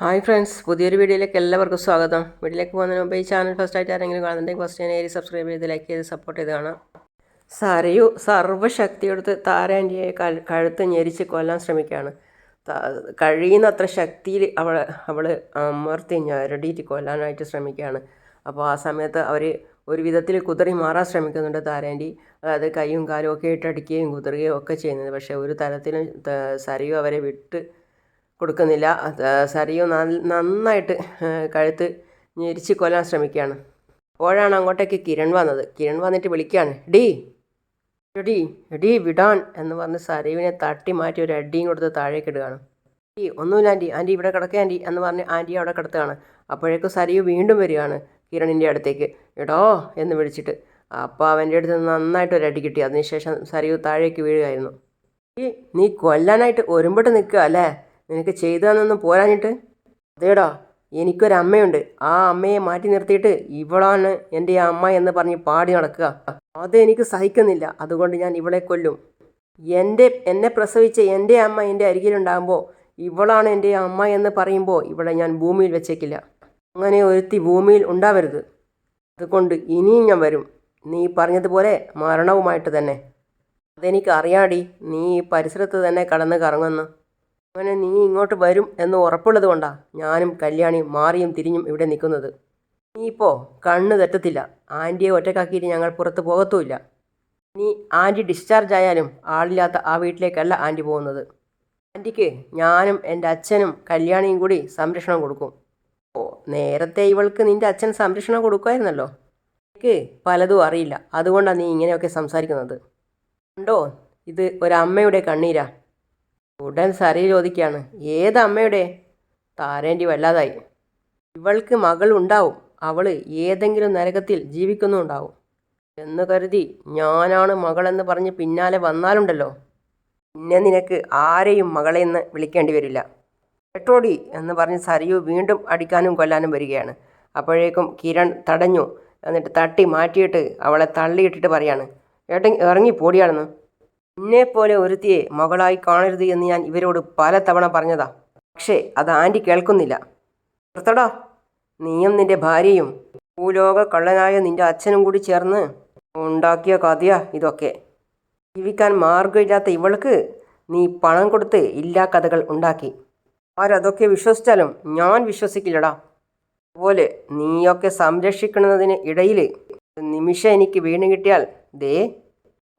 Hi friends പുതിയൊരു വീഡിയോയിലേക്ക് എല്ലാവർക്കും സ്വാഗതം. വീഡിയോയിലേക്ക് പോകുന്നതിന് മുമ്പ് ഈ ചാനൽ ഫസ്റ്റ് ആയിട്ട് ആരെങ്കിലും കാണുന്നുണ്ടെങ്കിൽ ഫസ്റ്റ് ഞാൻ ഏരി സബ്സ്ക്രൈബ് ചെയ്ത് ലൈക്ക് ചെയ്ത് സപ്പോർട്ട് ചെയ്ത് കാണാം. സരയു സർവശക്തിയെടുത്ത് താരാന്റിയെ കഴുത്ത് ഞെരിച്ച് കൊല്ലാൻ ശ്രമിക്കുകയാണ്. കഴിയുന്നത്ര ശക്തിയിൽ അവൾ അവൾ അമർത്തി ഞരടിയിട്ട് കൊല്ലാനായിട്ട് ശ്രമിക്കുകയാണ്. അപ്പോൾ ആ സമയത്ത് അവർ ഒരു വിധത്തിൽ കുതറി മാറാൻ ശ്രമിക്കുന്നുണ്ട് താരാന്റി അതായത് കൈയും കാലും ഒക്കെ ഇട്ടടിക്കുകയും കുതറുകയും ഒക്കെ ചെയ്യുന്നത് പക്ഷേ ഒരു തരത്തിലും സരയു അവരെ വിട്ട് കൊടുക്കുന്നില്ല. സരിയു നന്നായിട്ട് കഴുത്ത് ഞെരിച്ച് കൊല്ലാൻ ശ്രമിക്കുകയാണ്. അപ്പോഴാണ് അങ്ങോട്ടേക്ക് കിരൺ വന്നത്. കിരൺ വന്നിട്ട് വിളിക്കുകയാണ്. ഡീ എടി എടി വിടാൻ എന്ന് പറഞ്ഞ് സരീവിനെ തട്ടി മാറ്റി ഒരു അടിയും കൊടുത്ത് താഴേക്ക് ഇടുകയാണ്. ഈ ഒന്നുമില്ല ആന്റി. ആന്റി ഇവിടെ കിടക്കുക ആന്റി എന്ന് പറഞ്ഞ് ആന്റി അവിടെ കിടത്തുകയാണ്. അപ്പോഴേക്കും സരീവ് വീണ്ടും വരികയാണ് കിരണിന്റെ അടുത്തേക്ക്. എടോ എന്ന് വിളിച്ചിട്ട്. അപ്പോൾ അവന്റെ അടുത്ത് നന്നായിട്ട് ഒരു അടി കിട്ടി. അതിനുശേഷം സരീവ് താഴേക്ക് വീഴുകയായിരുന്നു. ഈ നീ കൊല്ലാനായിട്ട് ഒരുമ്പിട്ട് നിൽക്കുക അല്ലേ? നിനക്ക് ചെയ്തതെന്നൊന്നും പോരാഞ്ഞിട്ട്? അതേടാ എനിക്കൊരമ്മയുണ്ട് ആ അമ്മയെ മാറ്റി നിർത്തിയിട്ട് ഇവളാണ് എന്റെ അമ്മ എന്ന് പറഞ്ഞ് പാടി നടക്കുക. അത് എനിക്ക് സഹിക്കുന്നില്ല. അതുകൊണ്ട് ഞാൻ ഇവളെ കൊല്ലും. എന്റെ എന്നെ പ്രസവിച്ച എന്റെ അമ്മ എന്റെ അരികിലുണ്ടാകുമ്പോൾ ഇവളാണ് എന്റെ അമ്മ എന്ന് പറയുമ്പോൾ ഇവളെ ഞാൻ ഭൂമിയിൽ വെച്ചേക്കില്ല. അങ്ങനെ ഒരുത്തി ഭൂമിയിൽ ഉണ്ടാവരുത്. അതുകൊണ്ട് ഇനിയും ഞാൻ വരും. നീ പറഞ്ഞതുപോലെ മരണവുമായിട്ട് തന്നെ. അതെനിക്ക് അറിയാടി. നീ ഈ പരിസരത്ത് തന്നെ കടന്ന് കറങ്ങുന്നു. അങ്ങനെ നീ ഇങ്ങോട്ട് വരും എന്ന് ഉറപ്പുള്ളത് കൊണ്ടാ ഞാനും കല്യാണിയും മാറിയും തിരിഞ്ഞും ഇവിടെ നിൽക്കുന്നത്. നീ ഇപ്പോൾ കണ്ണ് തെറ്റത്തില്ല. ആന്റിയെ ഒറ്റക്കാക്കിയിട്ട് ഞങ്ങൾ പുറത്ത് പോകത്തുമില്ല. നീ ആന്റി ഡിസ്ചാർജ് ആയാലും ആളില്ലാത്ത ആ വീട്ടിലേക്കല്ല ആന്റി പോകുന്നത്. ആന്റിക്ക് ഞാനും എന്റെ അച്ഛനും കല്യാണിയും കൂടി സംരക്ഷണം കൊടുക്കും. ഓ നേരത്തെ ഇവൾക്ക് നിന്റെ അച്ഛൻ സംരക്ഷണം കൊടുക്കുമായിരുന്നല്ലോ? എനിക്ക് പലതും അറിയില്ല. അതുകൊണ്ടാണ് നീ ഇങ്ങനെയൊക്കെ സംസാരിക്കുന്നത്. കണ്ടോ? ഇത് ഒരമ്മയുടെ കണ്ണീരാ. ഉടൻ സരി ചോദിക്കുകയാണ്. ഏത് അമ്മയുടെ? താരേണ്ടി വല്ലാതായി. ഇവൾക്ക് മകൾ ഉണ്ടാവും. അവൾ ഏതെങ്കിലും നരകത്തിൽ ജീവിക്കുന്നുണ്ടാവും. എന്ന് കരുതി ഞാനാണ് മകളെന്ന് പറഞ്ഞ് പിന്നാലെ വന്നാലുണ്ടല്ലോ. പിന്നെ നിനക്ക് ആരെയും മകളെന്ന് വിളിക്കേണ്ടി വരില്ല. കേട്ടോടി എന്ന് പറഞ്ഞ് സരിയു വീണ്ടും അടിക്കാനും കൊല്ലാനും വരികയാണ്. അപ്പോഴേക്കും കിരൺ തടഞ്ഞു. എന്നിട്ട് തട്ടി മാറ്റിയിട്ട് അവളെ തള്ളിയിട്ടിട്ട് പറയാണ്. ഏട്ടൻ ഇറങ്ങി പോടിയാണെന്ന് നിന്നെപ്പോലെ ഒരുത്തിയെ മകളായി കാണരുത് എന്ന് ഞാൻ ഇവരോട് പല തവണ പറഞ്ഞതാ. പക്ഷേ അത് ആന്റി കേൾക്കുന്നില്ല. നിർത്തടാ. നീയും നിന്റെ ഭാര്യയും ഭൂലോക കള്ളനായ നിന്റെ അച്ഛനും കൂടി ചേർന്ന് ഉണ്ടാക്കിയ കഥയാ ഇതൊക്കെ. ജീവിക്കാൻ മാർഗമില്ലാത്ത ഇവൾക്ക് നീ പണം കൊടുത്ത് ഇല്ലാ കഥകൾ ഉണ്ടാക്കി. ആരതൊക്കെ വിശ്വസിച്ചാലും ഞാൻ വിശ്വസിക്കില്ലടാ. അതുപോലെ നീയൊക്കെ സംരക്ഷിക്കുന്നതിന് ഇടയിൽ നിമിഷം എനിക്ക് വീണ് കിട്ടിയാൽ ദേ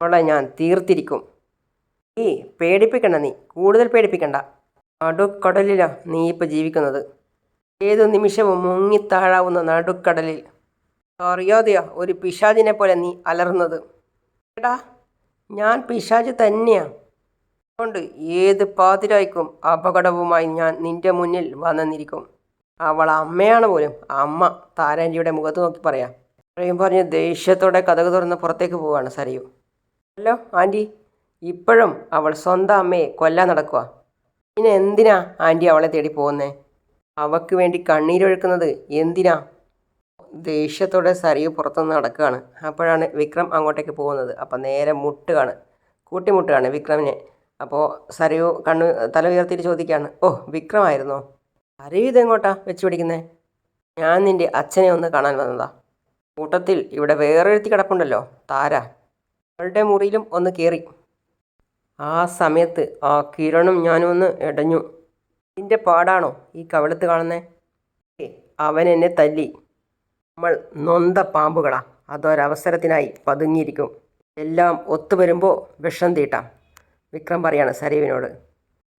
അവളെ ഞാൻ തീർത്തിരിക്കും. നീ പേടിപ്പിക്കണ്ട നീ കൂടുതൽ പേടിപ്പിക്കണ്ട. നടുക്കടലിലാ നീ ഇപ്പോൾ ജീവിക്കുന്നത്. ഏതു നിമിഷവും മുങ്ങിത്താഴാവുന്ന നടുക്കടലിൽ. അറിയാതെയാ ഒരു പിശാചിനെ പോലെ നീ അലർന്നത് എടാ ഞാൻ പിശാജ് തന്നെയാ. അതുകൊണ്ട് ഏത് പാതിരായ്ക്കും അപകടവുമായി ഞാൻ നിന്റെ മുന്നിൽ വന്നിരിക്കും. അവൾ അമ്മയാണ് പോലും. അമ്മ താരാന്റിയുടെ മുഖത്ത് നോക്കി പറയാം. പറയും പറഞ്ഞ് ദേഷ്യത്തോടെ കഥക് തുറന്ന് പുറത്തേക്ക് പോവുകയാണ് സരയു. Hello aunty. ഇപ്പോഴും അവൾ സ്വന്തം അമ്മയെ കൊല്ലാൻ നടക്കുക പിന്നെ എന്തിനാ ആന്റി അവളെ തേടി പോകുന്നേ? അവക്ക് വേണ്ടി കണ്ണീരൊഴുക്കുന്നത് എന്തിനാ? ദേഷ്യത്തോടെ സറിയ പുറത്തുനിന്ന് നടക്കുകയാണ്. അപ്പോഴാണ് വിക്രം അങ്ങോട്ടേക്ക് പോകുന്നത്. അപ്പം നേരെ മുട്ടുകയാണ് കൂട്ടിമുട്ടുകയാണ് വിക്രമിനെ. അപ്പോൾ സരയു കണ്ണ് തല ഉയർത്തിയിട്ട് ചോദിക്കുകയാണ് ഓ വിക്രമായിരുന്നോ? സരയു ഇതെങ്ങോട്ടാ വെച്ച് പിടിക്കുന്നേ? ഞാൻ നിന്റെ അച്ഛനെ ഒന്ന് കാണാൻ വന്നതാ. കൂട്ടത്തിൽ ഇവിടെ വേറെ വേറൊരുത്തി കിടപ്പുണ്ടല്ലോ താര. അവളുടെ മുറിയിലും ഒന്ന് കയറി ആ സമയത്ത് ആ കിരണും ഞാനും ഒന്ന് ഇടഞ്ഞു. ഇതിന്റെ പാടാണോ ഈ കവളത്ത് കാണുന്നേ? അവൻ എന്നെ തല്ലി. നമ്മൾ നൊന്ത പാമ്പുകളാ. അതൊരവസരത്തിനായി പതുങ്ങിയിരിക്കും. എല്ലാം ഒത്തു ഒത്തുവരുമ്പോൾ വിഷം തീട്ടാം. വിക്രം പറയാണ് സരീവിനോട്.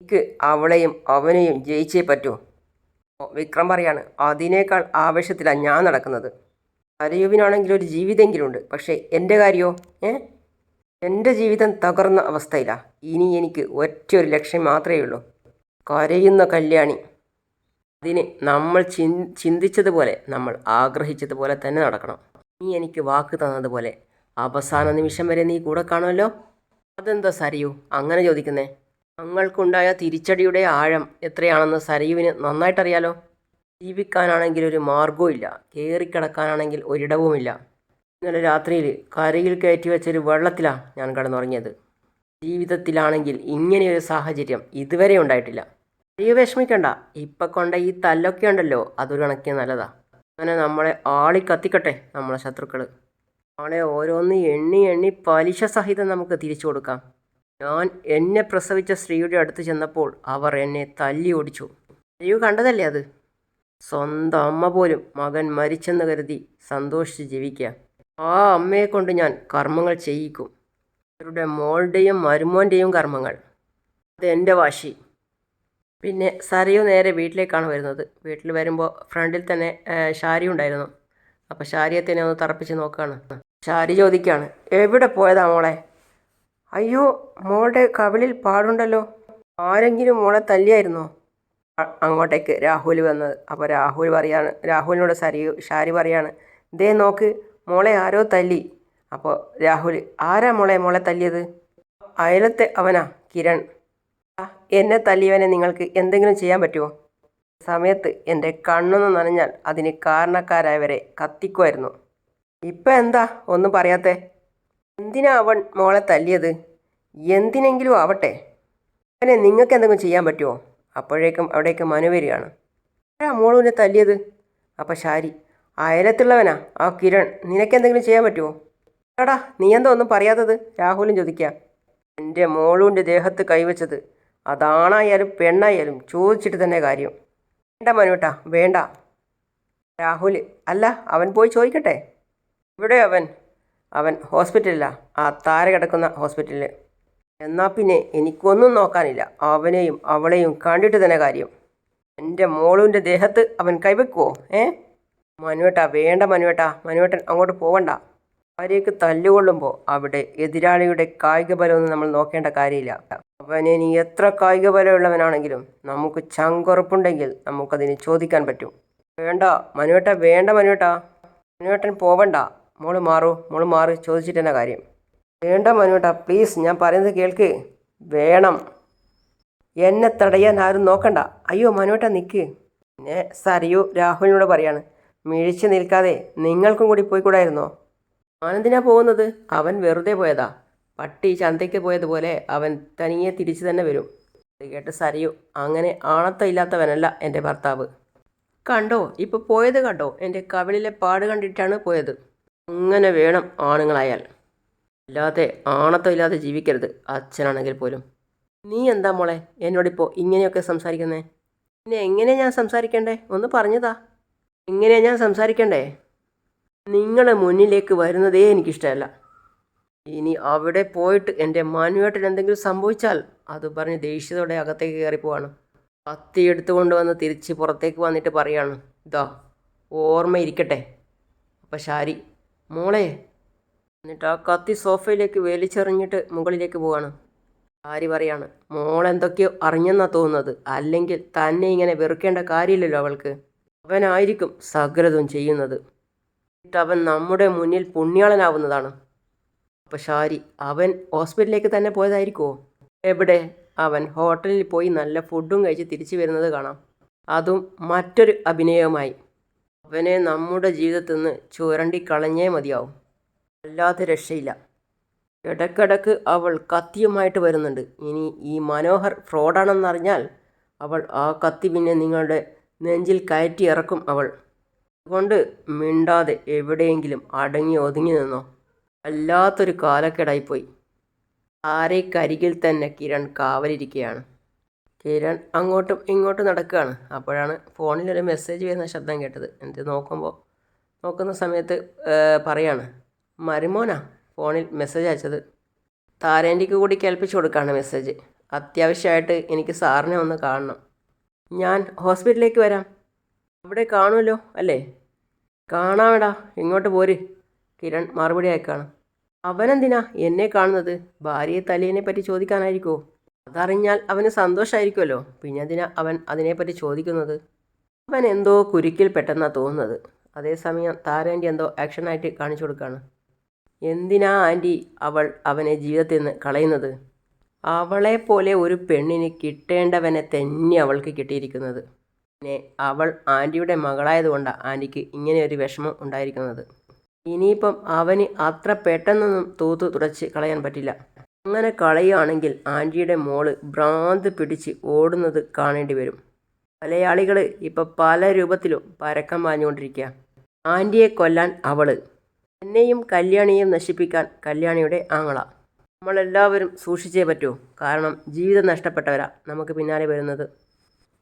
എനിക്ക് അവളെയും അവനെയും ജയിച്ചേ പറ്റൂ. വിക്രം പറയാണ് അതിനേക്കാൾ ആവേശത്തിലാണ് ഞാൻ നടക്കുന്നത്. സരയുവിനാണെങ്കിൽ ഒരു ജീവിതമെങ്കിലുണ്ട് പക്ഷേ എന്റെ കാര്യമോ ഏ? എന്റെ ജീവിതം തകർന്ന അവസ്ഥയിലാണ് ഇനി എനിക്ക് ഒറ്റയൊരു ലക്ഷ്യം മാത്രമേ ഉള്ളൂ. കരയുന്ന കല്യാണി. അതിന് നമ്മൾ ചിന്തിച്ചതുപോലെ നമ്മൾ ആഗ്രഹിച്ചതുപോലെ തന്നെ നടക്കണം. നീ എനിക്ക് വാക്ക് തന്നതുപോലെ. അവസാന നിമിഷം വരെ നീ കൂടെ കാണുമല്ലോ. അതെന്താ സരയു? അങ്ങനെ ചോദിക്കുന്നേ. തങ്ങൾക്കുണ്ടായ തിരിച്ചടിയുടെ ആഴം എത്രയാണെന്ന് സരയുവിന് നന്നായിട്ടറിയാലോ. ജീവിക്കാനാണെങ്കിൽ ഒരു മാർഗവും ഇല്ല കയറിക്കിടക്കാനാണെങ്കിൽ ഒരിടവുമില്ല. ഇന്നലെ രാത്രിയിൽ കരയിൽ കയറ്റി വെച്ചൊരു വെള്ളത്തിലാണ് ഞാൻ കടന്നുറങ്ങിയത്. ജീവിതത്തിലാണെങ്കിൽ ഇങ്ങനെയൊരു സാഹചര്യം ഇതുവരെ ഉണ്ടായിട്ടില്ല. അയ്യോ വിഷമിക്കണ്ട. ഇപ്പം കൊണ്ട ഈ തല്ലൊക്കെ ഉണ്ടല്ലോ അതൊരു കണക്കിന് നല്ലതാ. അങ്ങനെ നമ്മളെ ആളി കത്തിക്കട്ടെ നമ്മളെ ശത്രുക്കൾ നമ്മളെ ഓരോന്ന് എണ്ണി എണ്ണി പലിശ സഹിതം നമുക്ക് തിരിച്ചു കൊടുക്കാം. ഞാൻ എന്നെ പ്രസവിച്ച സ്ത്രീയുടെ അടുത്ത് ചെന്നപ്പോൾ അവർ എന്നെ തല്ലി ഓടിച്ചു. അയ്യോ കണ്ടതല്ലേ അത്? സ്വന്തം അമ്മ പോലും മകൻ മരിച്ചെന്ന് കരുതി സന്തോഷിച്ച് ജീവിക്കുക ആ അമ്മയെ കൊണ്ട് ഞാൻ കർമ്മങ്ങൾ ചെയ്യിക്കും. അവരുടെ മോളുടെയും മരുമോന്റെയും കർമ്മങ്ങൾ. അത് എന്റെ വാശി. പിന്നെ സരയു നേരെ വീട്ടിലേക്കാണ് വരുന്നത്. വീട്ടിൽ വരുമ്പോൾ ഫ്രണ്ടിൽ തന്നെ ഷാരി ഉണ്ടായിരുന്നു. അപ്പോൾ ഷാരിയെ തന്നെ ഒന്ന് തറപ്പിച്ച് നോക്കുകയാണ് ഷാരി ചോദിക്കുകയാണ് എവിടെ പോയതാ മോളെ? അയ്യോ മോളുടെ കവിളിൽ പാടുണ്ടല്ലോ. ആരെങ്കിലും മോളെ തല്ലിയായിരുന്നോ? അങ്ങോട്ടേക്ക് രാഹുൽ വന്നത്. അപ്പോൾ രാഹുൽ പറയാണ് രാഹുലിനോട് സരി ഷാരി പറയാണ് ദേ നോക്ക് മോളെ ആരോ തല്ലി. അപ്പോൾ രാഹുൽ ആരാ മോളെ മോളെ തല്ലിയത്? അയലത്തെ അവനാ കിരൺ. എന്നെ തല്ലിയവനെ നിങ്ങൾക്ക് എന്തെങ്കിലും ചെയ്യാൻ പറ്റുമോ സമയത്ത് എന്റെ കണ്ണൊന്ന് നനഞ്ഞാൽ അതിന് കാരണക്കാരായവരെ കത്തിക്കുമായിരുന്നു. ഇപ്പം എന്താ ഒന്നും പറയാത്തെ? എന്തിനാ അവൻ മോളെ തല്ലിയത്? എന്തിനെങ്കിലും ആവട്ടെ. അവനെ നിങ്ങൾക്ക് എന്തെങ്കിലും ചെയ്യാൻ പറ്റുമോ അപ്പോഴേക്കും അവിടേക്ക് മനു വരികയാണ്. ആരാ മോളുവിനെ തല്ലിയത്? അപ്പം ഷാരി അയലത്തുള്ളവനാ? ആ കിരൺ നിനക്കെന്തെങ്കിലും ചെയ്യാൻ പറ്റുമോ എടാ നീ എന്താ ഒന്നും പറയാത്തത്? രാഹുലും ചോദിക്കുക എന്റെ മോളുവിന്റെ ദേഹത്ത് കൈവച്ചത്. അതാണായാലും പെണ്ണായാലും ചോദിച്ചിട്ട് തന്നെ കാര്യം. വേണ്ട മനുവേട്ടാ വേണ്ട. രാഹുൽ അല്ല അവൻ പോയി ചോദിക്കട്ടെ? ഇവിടെ അവൻ. അവൻ ഹോസ്പിറ്റലിലാണ് ആ താര കിടക്കുന്ന ഹോസ്പിറ്റലിൽ എന്നാൽ പിന്നെ എനിക്കൊന്നും നോക്കാനില്ല. അവനെയും അവളെയും കണ്ടിട്ട് തന്നെ കാര്യം. എന്റെ മോളുവിന്റെ ദേഹത്ത് അവൻ കൈവെക്കുമോ ഏ? മനുവേട്ടാ വേണ്ട മനുവേട്ടാ. മനുവേട്ടൻ അങ്ങോട്ട് പോകണ്ട ഭാര്യയ്ക്ക് തല്ലുകൊള്ളുമ്പോൾ അവിടെ എതിരാളിയുടെ കായിക ബലമൊന്നും നമ്മൾ നോക്കേണ്ട കാര്യമില്ല. അവനെ ഇനി എത്ര കായിക ബലമുള്ളവനാണെങ്കിലും നമുക്ക് ചങ്കുറപ്പുണ്ടെങ്കിൽ നമുക്കതിന് ചോദിക്കാൻ പറ്റും. വേണ്ട മനുവേട്ട വേണ്ട മനുവേട്ട. മനുവേട്ടൻ പോവണ്ട. മോൾ മാറൂ. മോൾ മാറി ചോദിച്ചിട്ട് തന്നെ കാര്യം. വേണ്ട മനുവേട്ട പ്ലീസ് ഞാൻ പറയുന്നത് കേൾക്ക്. വേണം. എന്നെ തടയാൻ ആരും നോക്കണ്ട. അയ്യോ മനുവേട്ട നിൽക്ക് പിന്നെ സരയു രാഹുലിനോട് പറയാണ്. മിഴിച്ച് നിൽക്കാതെ നിങ്ങൾക്കും കൂടി പോയിക്കൂടായിരുന്നോ? ആനന്ദിനാ പോകുന്നത്? അവൻ വെറുതെ പോയതാ. പട്ടി ചന്തയ്ക്ക് പോയതുപോലെ അവൻ തനിയെ തിരിച്ചു തന്നെ വരും. കേട്ട് സരയു അങ്ങനെ ആണത്തം ഇല്ലാത്തവനല്ല എന്റെ ഭർത്താവ്. കണ്ടോ ഇപ്പോൾ പോയത് കണ്ടോ? എന്റെ കവിളിലെ പാട് കണ്ടിട്ടാണ് പോയത്. അങ്ങനെ വേണം ആണുങ്ങളായാൽ. അല്ലാതെ ആണത്തം ഇല്ലാതെ ജീവിക്കരുത് അച്ഛനാണെങ്കിൽ പോലും. നീ എന്താ മോളെ? എന്നോടിപ്പോൾ ഇങ്ങനെയൊക്കെ സംസാരിക്കുന്നേ? പിന്നെ എങ്ങനെ ഞാൻ സംസാരിക്കണ്ടേ? ഒന്ന് പറഞ്ഞതാ. എങ്ങനെയാ ഞാൻ സംസാരിക്കണ്ടേ? നിങ്ങളെ മുന്നിലേക്ക് വരുന്നതേ എനിക്കിഷ്ടമല്ല. ഇനി അവിടെ പോയിട്ട് എന്റെ മനുവേട്ടൻ എന്തെങ്കിലും സംഭവിച്ചാൽ അത് പറഞ്ഞ് ദേഷ്യത്തോടെ അകത്തേക്ക് കയറിപ്പോവാണ് കത്തി എടുത്തുകൊണ്ട് വന്ന് തിരിച്ച് പുറത്തേക്ക് വന്നിട്ട് പറയാണ് ഇതാ ഓർമ്മയിരിക്കട്ടെ അപ്പം ശാരി മോളെ. എന്നിട്ട് ആ കത്തി സോഫയിലേക്ക് വലിച്ചെറിഞ്ഞിട്ട് മുകളിലേക്ക് പോവാണ്. ആരി പറയാണ് മോളെന്തൊക്കെയോ അറിഞ്ഞെന്നാ തോന്നുന്നത്. അല്ലെങ്കിൽ തന്നെ ഇങ്ങനെ വെറുക്കേണ്ട കാര്യമില്ലല്ലോ അവൾക്ക്. അവനായിരിക്കും സകലതും ചെയ്യുന്നത്. അവൻ നമ്മുടെ മുന്നിൽ പുണ്യാളനാവുന്നതാണ്. അപ്പോൾ ഷാരി അവൻ ഹോസ്പിറ്റലിലേക്ക് തന്നെ പോയതായിരിക്കുമോ എവിടെ? അവൻ ഹോട്ടലിൽ പോയി നല്ല ഫുഡും കഴിച്ച് തിരിച്ചു വരുന്നത് കാണാം. അതും മറ്റൊരു അഭിനയവുമായി. അവനെ നമ്മുടെ ജീവിതത്തിൽ നിന്ന് ചുരണ്ടി കളഞ്ഞേ മതിയാവും. അല്ലാതെ രക്ഷയില്ല. ഇടക്കിടക്ക് അവൾ കത്തിയുമായിട്ട് വരുന്നുണ്ട്. ഇനി ഈ മനോഹർ ഫ്രോഡാണെന്നറിഞ്ഞാൽ അവൾ ആ കത്തി പിന്നെ നിങ്ങളുടെ നെഞ്ചിൽ കയറ്റി ഇറക്കും അവൾ. അതുകൊണ്ട് മിണ്ടാതെ എവിടെയെങ്കിലും അടങ്ങി ഒതുങ്ങി നിന്നോ. വല്ലാത്തൊരു കാലക്കേടായിപ്പോയി. ആരേക്കരികിൽ തന്നെ കിരൺ കാവലിരിക്കുകയാണ് കിരൺ അങ്ങോട്ടും ഇങ്ങോട്ടും നടക്കുകയാണ്. അപ്പോഴാണ് ഫോണിലൊരു മെസ്സേജ് വരുന്ന ശബ്ദം കേട്ടത്. എന്നിട്ട് നോക്കുമ്പോൾ നോക്കുന്ന സമയത്ത് പറയാണ് മരുമോനാ? ഫോണിൽ മെസ്സേജ് അയച്ചത്. താരേന്റെക്ക് കൂടി കേൾപ്പിച്ചു കൊടുക്കുകയാണ് മെസ്സേജ്. അത്യാവശ്യമായിട്ട് എനിക്ക് സാറിനെ ഒന്ന് കാണണം. ഞാൻ ഹോസ്പിറ്റലിലേക്ക് വരാം. അവിടെ കാണുമല്ലോ അല്ലേ? കാണാമെടാ ഇങ്ങോട്ട് പോര്. കിരൺ മറുപടി അയക്കാണ്. അവനെന്തിനാ എന്നെ കാണുന്നത്? ഭാര്യയെ തലേനെ പറ്റി ചോദിക്കാനായിരിക്കുമോ അതറിഞ്ഞാൽ അവന് സന്തോഷമായിരിക്കുമല്ലോ പിന്നെ എന്തിനാ അവൻ അതിനെപ്പറ്റി ചോദിക്കുന്നത്? അവൻ എന്തോ കുരുക്കിൽ പെട്ടെന്നാണ് തോന്നുന്നത്. അതേസമയം താരേന്റെ എന്തോ ആക്ഷനായിട്ട് കാണിച്ചു കൊടുക്കുകയാണ് എന്തിനാ ആന്റി അവൾ അവനെ ജീവിതത്തിൽ നിന്ന് കളയുന്നത്? അവളെ പോലെ ഒരു പെണ്ണിന് കിട്ടേണ്ടവനെ തന്നെ അവൾക്ക് കിട്ടിയിരിക്കുന്നത്. പിന്നെ അവൾ ആന്റിയുടെ മകളായതുകൊണ്ട് ആന്റിക്ക് ഇങ്ങനെ ഒരു വിഷമം ഉണ്ടായിരിക്കുന്നത്. ഇനിയിപ്പം അവന് അത്ര പെട്ടെന്നൊന്നും തൂത്ത് തുടച്ച് കളയാൻ പറ്റില്ല. അങ്ങനെ കളയുകയാണെങ്കിൽ ആന്റിയുടെ മോൾ ഭ്രാന്ത് പിടിച്ച് ഓടുന്നത് കാണേണ്ടി വരും. മലയാളികൾ ഇപ്പോൾ പല രൂപത്തിലും പരക്കം പാഞ്ഞുകൊണ്ടിരിക്കുക ആന്റിയെ കൊല്ലാൻ അവൾ എന്നെയും കല്യാണിയെയും നശിപ്പിക്കാൻ കല്യാണിയുടെ ആങ്ങള. നമ്മളെല്ലാവരും സൂക്ഷിച്ചേ പറ്റൂ. കാരണം ജീവിതം നഷ്ടപ്പെട്ടവരാ. നമുക്ക് പിന്നാലെ വരുന്നത്.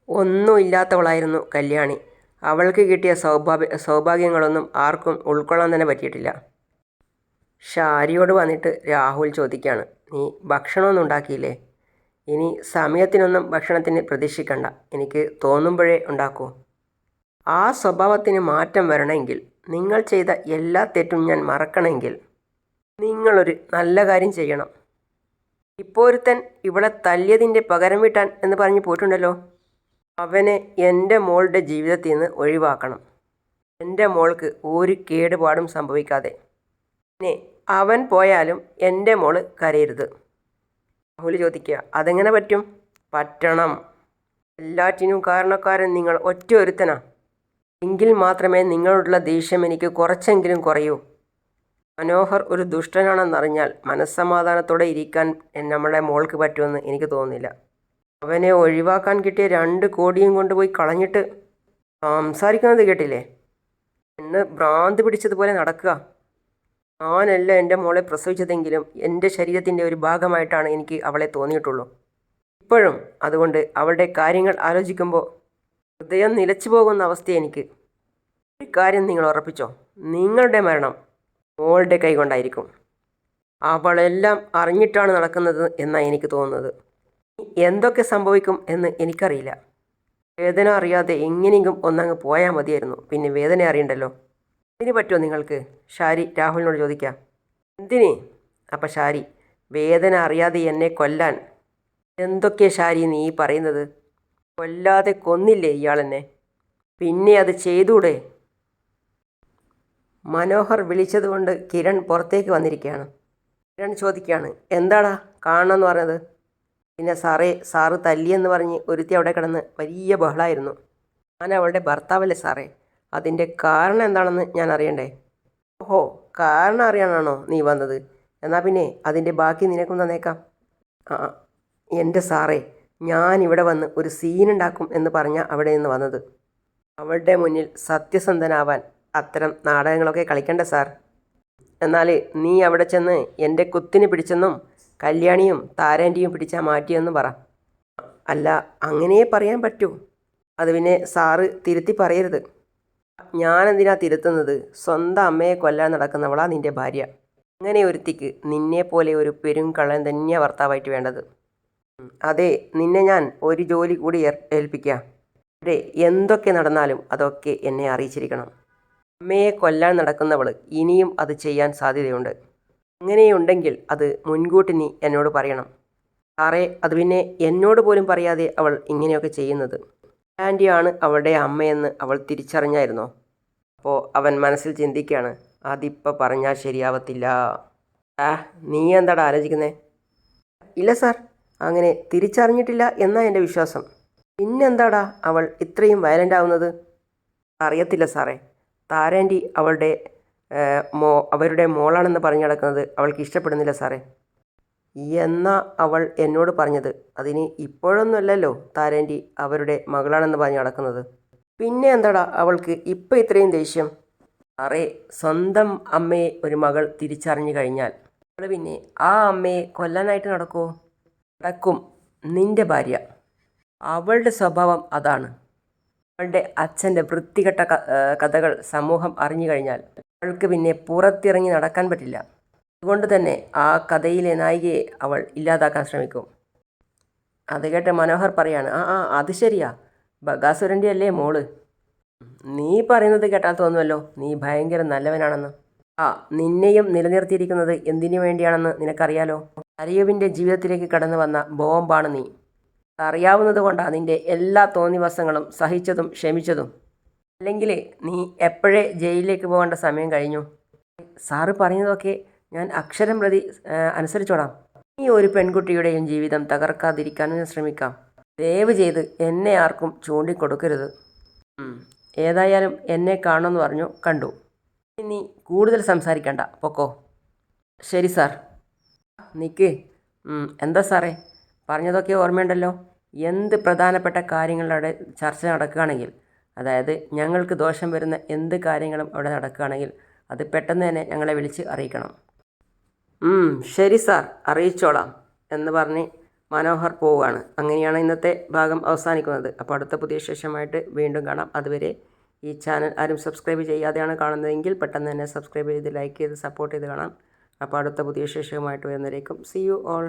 ഒന്നുമില്ലാത്തവളായിരുന്നു കല്യാണി. അവൾക്ക് കിട്ടിയ സൗഭാഗ്യ സൗഭാഗ്യങ്ങളൊന്നും ആർക്കും ഉൾക്കൊള്ളാൻ തന്നെ പറ്റിയിട്ടില്ല. ഷാരിയോട് വന്നിട്ട് രാഹുൽ ചോദിക്കുകയാണ് നീ ഭക്ഷണമൊന്നും ഉണ്ടാക്കിയില്ലേ? ഇനി സമയത്തിനൊന്നും ഭക്ഷണത്തിന് പ്രതീക്ഷിക്കണ്ട. എനിക്ക് തോന്നുമ്പോഴേ ഉണ്ടാക്കൂ. ആ സ്വഭാവത്തിന് മാറ്റം വരണമെങ്കിൽ നിങ്ങൾ ചെയ്ത എല്ലാ തെറ്റും ഞാൻ മറക്കണമെങ്കിൽ നിങ്ങളൊരു നല്ല കാര്യം ചെയ്യണം. ഇപ്പോരുത്തൻ ഇവിടെ തല്ലിയതിന്റെ പകരം വീട്ടാൻ എന്ന് പറഞ്ഞു പോയിട്ടുണ്ടല്ലോ. അവനെ എന്റെ മോളുടെ ജീവിതത്തിൽ നിന്ന് ഒഴിവാക്കണം. എന്റെ മോൾക്ക് ഒരു കേടുപാടും സംഭവിക്കാതെ. പിന്നെ അവൻ പോയാലും എന്റെ മോൾ കരയരുത്. രാഹുൽ ചോദിക്കുക അതെങ്ങനെ പറ്റും? പറ്റണം. എല്ലാറ്റിനും കാരണക്കാരൻ നിങ്ങൾ ഒറ്റ ഒരുത്തനാ. എങ്കിൽ മാത്രമേ നിങ്ങളോടുള്ള ദേഷ്യം എനിക്ക് കുറച്ചെങ്കിലും കുറയൂ. മനോഹർ ഒരു ദുഷ്ടനാണെന്നറിഞ്ഞാൽ മനസ്സമാധാനത്തോടെ ഇരിക്കാൻ നമ്മുടെ മോൾക്ക് പറ്റുമെന്ന് എനിക്ക് തോന്നുന്നില്ല. അവനെ ഒഴിവാക്കാൻ കിട്ടിയ രണ്ട് കോടിയും കൊണ്ടുപോയി കളഞ്ഞിട്ട് സംസാരിക്കുന്നത് കേട്ടില്ലേ? എന്ന് ഭ്രാന്ത് പിടിച്ചതുപോലെ നടക്കുക. ഞാനല്ല എന്റെ മോളെ പ്രസവിച്ചതെങ്കിലും എന്റെ ശരീരത്തിന്റെ ഒരു ഭാഗമായിട്ടാണ് എനിക്ക് അവളെ തോന്നിയിട്ടുള്ളൂ. ഇപ്പോഴും അതുകൊണ്ട് അവളുടെ കാര്യങ്ങൾ ആലോചിക്കുമ്പോൾ ഹൃദയം നിലച്ചു പോകുന്ന അവസ്ഥ എനിക്ക്. ഒരു കാര്യം നിങ്ങൾ ഉറപ്പിച്ചോ? നിങ്ങളുടെ മരണം മോളുടെ കൈകൊണ്ടായിരിക്കും അവളെല്ലാം അറിഞ്ഞിട്ടാണ് നടക്കുന്നത് എന്നാണ് എനിക്ക് തോന്നുന്നത്. എന്തൊക്കെ സംഭവിക്കും എന്ന് എനിക്കറിയില്ല. വേദന അറിയാതെ എങ്ങനെയെങ്കിലും ഒന്നങ്ങ് പോയാൽ മതിയായിരുന്നു. പിന്നെ വേദന അറിയണ്ടല്ലോ. ഇതിന് പറ്റുമോ നിങ്ങൾക്ക്? ഷാരി രാഹുലിനോട് ചോദിക്കാം. എന്തിന്? അപ്പം ഷാരി വേദന അറിയാതെ എന്നെ കൊല്ലാൻ. എന്തൊക്കെ ഷാരി നീ പറയുന്നത്? കൊല്ലാതെ കൊന്നില്ലേ ഇയാളെന്നെ? പിന്നെ അത് ചെയ്തൂടെ? മനോഹർ വിളിച്ചതുകൊണ്ട് കിരൺ പുറത്തേക്ക് വന്നിരിക്കുകയാണ്. കിരൺ ചോദിക്കുകയാണ് എന്താടാ കാണണമെന്ന് പറഞ്ഞത്? പിന്നെ സാറേ സാറ് തല്ലിയെന്ന് പറഞ്ഞ് ഒരുത്തി അവിടെ കിടന്ന് വലിയ ബഹളായിരുന്നു. ഞാൻ അവളുടെ ഭർത്താവല്ലേ സാറേ? അതിന്റെ കാരണം എന്താണെന്ന് ഞാൻ അറിയണ്ടേ? ഓഹോ കാരണം അറിയാനാണോ നീ വന്നത്? എന്നാൽ പിന്നെ അതിന്റെ ബാക്കി നിനക്കും തന്നേക്കാം. ആ എന്റെ സാറേ ഞാൻ ഇവിടെ വന്ന് ഒരു സീനുണ്ടാക്കും എന്ന് പറഞ്ഞ അവിടെ നിന്ന് വന്നത്. അവളുടെ മുന്നിൽ സത്യസന്ധനാവാൻ അത്തരം നാടകങ്ങളൊക്കെ കളിക്കണ്ട സാർ. എന്നാൽ നീ അവിടെ ചെന്ന് എന്റെ കുത്തിന് പിടിച്ചെന്നും കല്യാണിയും താരാന്റിയും പിടിച്ചാൽ മാറ്റിയെന്നും പറ. അല്ല അങ്ങനെ പറയാൻ പറ്റൂ. അത് പിന്നെ സാറ് തിരുത്തി പറയരുത്. ഞാനെന്തിനാ തിരുത്തുന്നത്? സ്വന്തം അമ്മയെ കൊല്ലാൻ നടക്കുന്നവളാ നിന്റെ ഭാര്യ. അങ്ങനെ ഒരുത്തിക്ക് നിന്നെ പോലെ ഒരു പെരും കള്ളൻ തന്നെയാണ് ഭർത്താവായിട്ട് വേണ്ടത്. അതെ നിന്നെ ഞാൻ ഒരു ജോലി കൂടി ഏൽപ്പിക്കാം. ഇവിടെ എന്തൊക്കെ നടന്നാലും അതൊക്കെ എന്നെ അറിയിച്ചിരിക്കണം. അമ്മയെ കൊല്ലാൻ നടക്കുന്നവൾ ഇനിയും അത് ചെയ്യാൻ സാധ്യതയുണ്ട്. അങ്ങനെയുണ്ടെങ്കിൽ അത് മുൻകൂട്ടി നീ എന്നോട് പറയണം. സാറേ അത് പിന്നെ എന്നോട് പോലും പറയാതെ അവൾ ഇങ്ങനെയൊക്കെ ചെയ്യുന്നത്. ആന്റിയാണ് അവളുടെ അമ്മയെന്ന് അവൾ തിരിച്ചറിഞ്ഞായിരുന്നോ? അപ്പോൾ അവൻ മനസ്സിൽ ചിന്തിക്കുകയാണ്. അതിപ്പോൾ പറഞ്ഞാൽ ശരിയാവത്തില്ല. ആ നീ എന്താടാ ആലോചിക്കുന്നേ? ഇല്ല സാർ അങ്ങനെ തിരിച്ചറിഞ്ഞിട്ടില്ല എന്നാ എന്റെ വിശ്വാസം. പിന്നെന്താടാ അവൾ ഇത്രയും വയലന്റ് ആവുന്നത്? അറിയത്തില്ല സാറേ. താരാന്റി അവളുടെ മോ അവരുടെ മോളാണെന്ന് പറഞ്ഞു നടക്കുന്നത് അവൾക്ക് ഇഷ്ടപ്പെടുന്നില്ല സാറേ. എന്നാ അവൾ എന്നോട് പറഞ്ഞത് അതിന് ഇപ്പോഴൊന്നുമല്ലല്ലോ താരാന്റി അവരുടെ മകളാണെന്ന് പറഞ്ഞു നടക്കുന്നത്. പിന്നെ എന്താടാ അവൾക്ക് ഇപ്പം ഇത്രയും ദേഷ്യം? അറേ സ്വന്തം അമ്മയെ ഒരു മകൾ തിരിച്ചറിഞ്ഞു കഴിഞ്ഞാൽ അവൾ പിന്നെ ആ അമ്മയെ കൊല്ലാനായിട്ട് നടക്കുമോ നടക്കും. നിന്റെ ഭാര്യ. അവളുടെ സ്വഭാവം അതാണ്. അവളുടെ അച്ഛന്റെ വൃത്തികെട്ട കഥകൾ സമൂഹം അറിഞ്ഞു കഴിഞ്ഞാൽ അവൾക്ക് പിന്നെ പുറത്തിറങ്ങി നടക്കാൻ പറ്റില്ല. അതുകൊണ്ട് തന്നെ ആ കഥയിലെ നായികയെ അവൾ ഇല്ലാതാക്കാൻ ശ്രമിക്കും. അത് കേട്ട് മനോഹർ പറയാണ് ആ ആ അത് ശരിയാ. ബഗാസുരന്റെ അല്ലേ മോൾ? നീ പറയുന്നത് കേട്ടാൽ തോന്നുമല്ലോ നീ ഭയങ്കര നല്ലവനാണെന്ന്. ആ നിന്നെയും നിലനിർത്തിയിരിക്കുന്നത് എന്തിനു വേണ്ടിയാണെന്ന് നിനക്കറിയാലോ? അരിയുവിന്റെ ജീവിതത്തിലേക്ക് കടന്നു വന്ന ബോംബാണ് നീ. അറിയാവുന്നത് കൊണ്ടാണ് നിന്റെ എല്ലാ തോന്നിവാസങ്ങളും സഹിച്ചതും ക്ഷമിച്ചതും. അല്ലെങ്കിൽ നീ എപ്പോഴേ ജയിലിലേക്ക് പോകേണ്ട സമയം കഴിഞ്ഞു? സാറ് പറഞ്ഞതൊക്കെ ഞാൻ അക്ഷരം പ്രതി അനുസരിച്ചോടാം നീ ഒരു പെൺകുട്ടിയുടെയും ജീവിതം തകർക്കാതിരിക്കാനും ഞാൻ ശ്രമിക്കാം. ദയവ് ചെയ്ത് എന്നെ ആർക്കും ചൂണ്ടിക്കൊടുക്കരുത്. ഏതായാലും എന്നെ കാണുമെന്ന് പറഞ്ഞു കണ്ടു. ഇനി കൂടുതൽ സംസാരിക്കണ്ട പൊക്കോ. ശരി സാർ. നിക്ക്. എന്താ സാറേ? പറഞ്ഞതൊക്കെ ഓർമ്മയുണ്ടല്ലോ. എന്ത് പ്രധാനപ്പെട്ട കാര്യങ്ങളുടെ ചർച്ച നടക്കുകയാണെങ്കിൽ അതായത് ഞങ്ങൾക്ക് ദോഷം വരുന്ന എന്ത് കാര്യങ്ങളും അവിടെ നടക്കുകയാണെങ്കിൽ അത് പെട്ടെന്ന് തന്നെ ഞങ്ങളെ വിളിച്ച് അറിയിക്കണം. ശരി സാർ അറിയിച്ചോളാം എന്ന് പറഞ്ഞ് മനോഹർ പോവുകയാണ്. അങ്ങനെയാണ് ഇന്നത്തെ ഭാഗം അവസാനിക്കുന്നത്. അപ്പോൾ അടുത്ത പുതിയ ശേഷമായിട്ട് വീണ്ടും കാണാം. അതുവരെ ഈ ചാനൽ ആരും സബ്സ്ക്രൈബ് ചെയ്യാതെയാണ് കാണുന്നതെങ്കിൽ പെട്ടെന്ന് തന്നെ സബ്സ്ക്രൈബ് ചെയ്ത് ലൈക്ക് ചെയ്ത് സപ്പോർട്ട് ചെയ്ത് കാണാം. അപ്പോൾ അടുത്ത പുതിയ ശേഷവുമായിട്ട് വരുന്നവരേക്കും സി യു ഓൾ